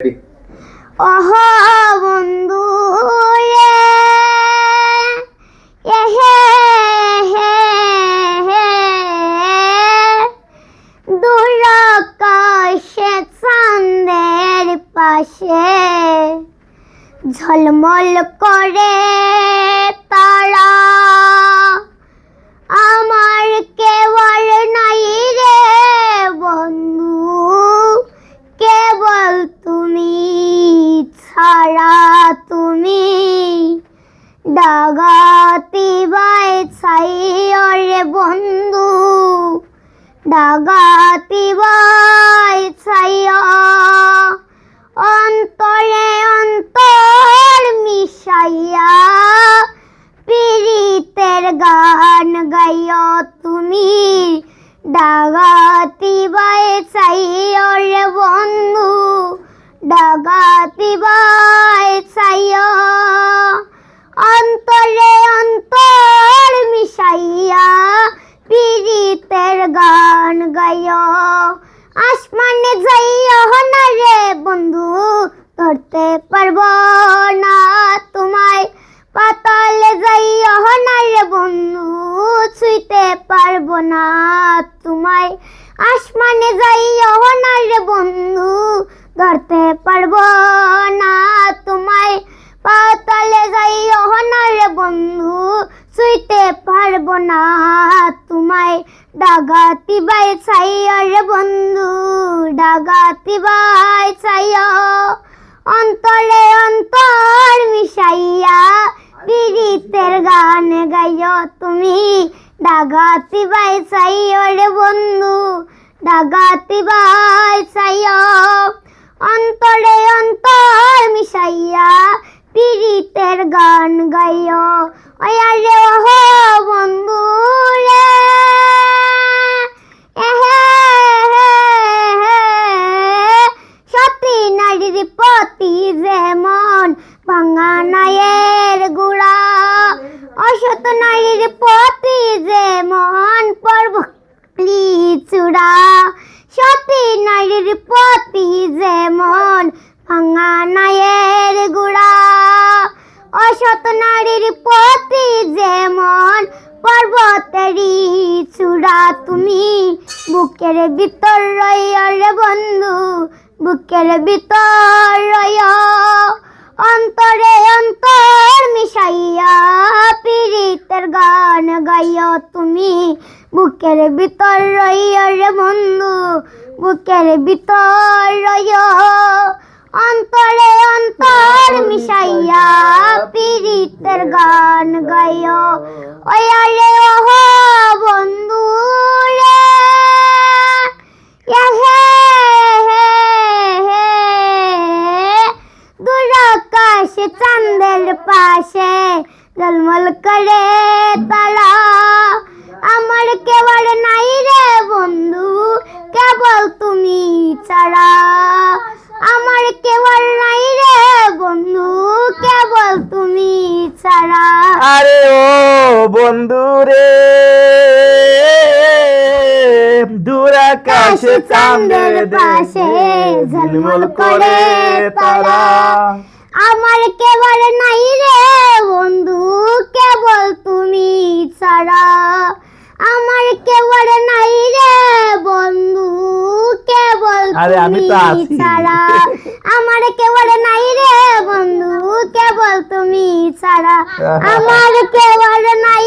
অহ বন্ধু হে হে পাশে ঝলমল করে তারা। আমার কেবল নাই রে বন্ধু কেবল তুমি ছাড়া তুমি ডাগাতি বাই ছাই রে বন্ধু। ডাগাতি বাই ছাইয়া অন্তরে অন্তর মিশাইয়া পীড়িতের গান গাইও তুমি। ডাগাতি বাই চাইও রে বন্ধু। ডাগাতি চাইও অন্তরে অন্তর মিশাইয়া পীড়িতের গান গাইও আসমানে যাইও না রে বন্ধু, ধরতে পারব না। আসমানে যাই না রে বন্ধু, ধরতে পারব না তোমায়। পাতালে যাই না রে বন্ধু, ছুঁইতে পারব না তোমায়। ডাগাতি বাই ছাইয়া রে বন্ধু ডাগাতি বাই ছাইয়া অন্তরে অন্তর মিশাইয়া পীড়িতের গান গাইও তুমি। ডাগাতি বাই চাইও রে বন্ধু ডাগাতি বাই চাইও অন্তরে অন্তর মিশাইয়া পীড়িতের গান গাইও ওয়া রে ওহ বন্ধু রে সতী নারীর পতি যেমন ভাঙা নায়ের গুড়া অসত নারীর পতি যেমন পর্ব চূড়া। সতী নারীর পতি যেমন ভাঙা নায়ের গুড়া। অসত নারীর পতি যেমন পর্বতেরই চূড়া। তুমি বুকের ভিতর রইয়া রে বন্ধু, বুকের ভিতর রইয়া। অন্তরে অন্তর মিশাইয়া পীড়িতের গান গাইয়া তুমি। বুকের ভিতর রে বন্ধু, বুকের ভিতর রইয়া অন্তরে অন্তর মিশাইয়া পীড়িতের গান গাইয়া ওয়া রে আকাশে চাঁদের পাশে জলমল করে তারা। আমার কেবল নাই রে বন্ধু কেবল তুমি ছাড়া। আমার কেবল নাই রে বন্ধু কেবল তুমি ছাড়া। আরে ও বন্ধু রে দূর আকাশে চাঁদের পাশে ঝলমল করে তারা। আমার কেবল নাই রে বন্ধু কেবল তুমি ছাড়া। আমার কেবল নাই রে বন্ধু কেবল তুমি। ছাড়া। আমার কেবল নাই রে বন্ধু কেবল তুমি ছাড়া। আমার কেবল নাই